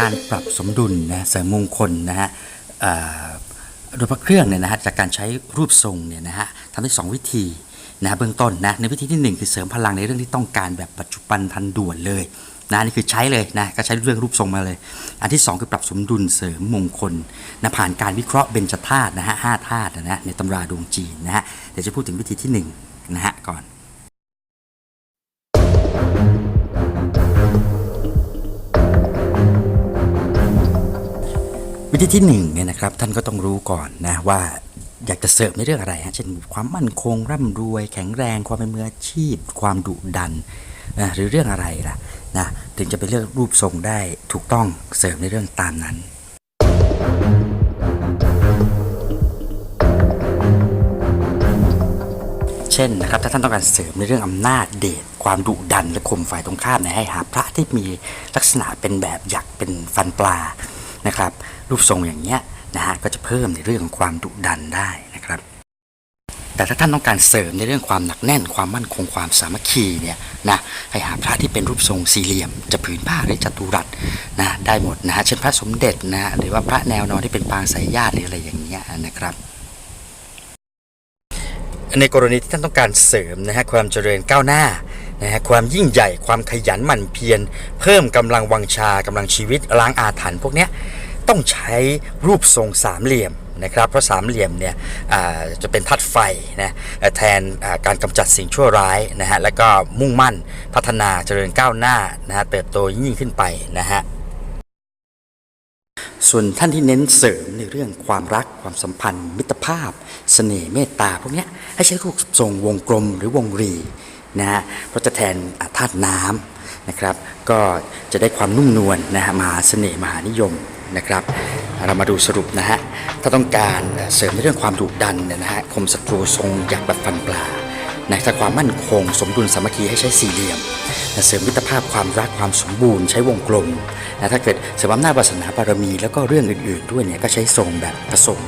การปรับสมดุลนะเสริมมงคลนะฮะโดยพระเครื่องเนี่ยนะฮะจากการใช้รูปทรงเนี่ยนะฮะทำได้สองวิธีนะเบื้องต้นนะในวิธีที่หนึ่งคือเสริมพลังในเรื่องที่ต้องการแบบปัจจุบันทันด่วนเลยนะนี่คือใช้เลยนะก็ใช้เรื่องรูปทรงมาเลย อันที่สองคือปรับสมดุลเสริมมงคลนะผ่านการวิเคราะห์เบญจธาตุนะฮะห้าธาตุนะฮะในตำราดวงจีนนะฮะเดี๋ยวจะพูดถึงวิธีที่หนึ่งนะฮะก่อน วิธีที่หนึ่งเนี่ยนะครับท่านก็ต้องรู้ก่อนนะว่าอยากจะเสริมในเรื่องอะไรฮะเช่นความมั่นคงร่ำรวย แข็งแรงความเป็นมืออาชีพ ความดุดันนะหรือเรื่องอะไรล่ะนะถึงจะไปเลือกรูปทรงได้ถูกต้องเสริมในเรื่องตามนั้นเช่นนะครับถ้าท่านต้องการเสริมในเรื่องอำนาจเดชความดุดันและข่มฝ่ายตรงข้ามเนี่ยให้หาพระที่มีลักษณะเป็นแบบหยักเป็นฟันปลา นะครับ รูปทรงอย่างเงี้ยนะฮะก็จะเพิ่มในเรื่องของความดุดันได้นะครับ แต่ถ้าท่านต้องการเสริมในเรื่องความหนักแน่น ความมั่นคงความสามัคคีเนี่ยนะให้หาพระที่เป็นรูปทรงสี่เหลี่ยม จะผืนผ้าหรือจัตุรัสนะได้หมดนะฮะเช่นพระสมเด็จนะฮะหรือว่าพระแนวนอนที่เป็นปางสายญาติหรืออะไรอย่างเงี้ยนะครับในกรณีที่ท่านต้องการเสริมนะฮะความเจริญก้าวหน้า นะฮะความยิ่งใหญ่ความขยันหมั่นเพียรเพิ่มกำลังวังชากำลังชีวิตล้างอาถรรพ์พวกเนี้ยต้องใช้รูปทรงสามเหลี่ยมนะครับเพราะสามเหลี่ยมเนี่ยจะเป็นธาตุไฟนะแทนการกำจัดสิ่งชั่วร้ายนะฮะแล้วก็มุ่งมั่นพัฒนาเจริญก้าวหน้านะฮะเติบโตยิ่งขึ้นไปนะฮะส่วนท่านที่เน้นเสริมในเรื่องความรักความสัมพันธ์ มิตรภาพเสน่ห์เมตตาพวกเนี้ยให้ใช้รูปทรงวงกลมหรือวงรี นะฮะเพราะจะแทนธาตุน้ำนะครับ ก็จะได้ความนุ่มนวลนะฮะมหาเสน่ห์มหานิยมนะครับเรามาดูสรุปนะฮะถ้าต้องการเอ่อเสริมในเรื่องความดุดันเนี่ยนะฮะคมศัตรูทรงอยากแบบฟันปลานะถ้าความมั่นคง สมดุลสามัคคีให้ใช้สี่เหลี่ยมนะเสริมมิตรภาพความรักความสมบูรณ์ใช้วงกลมนะถ้าเกิดเสริมอำนาจวาสนาบารมี แล้วก็เรื่องอื่นๆด้วยเนี่ยก็ใช้ทรงแบบผสม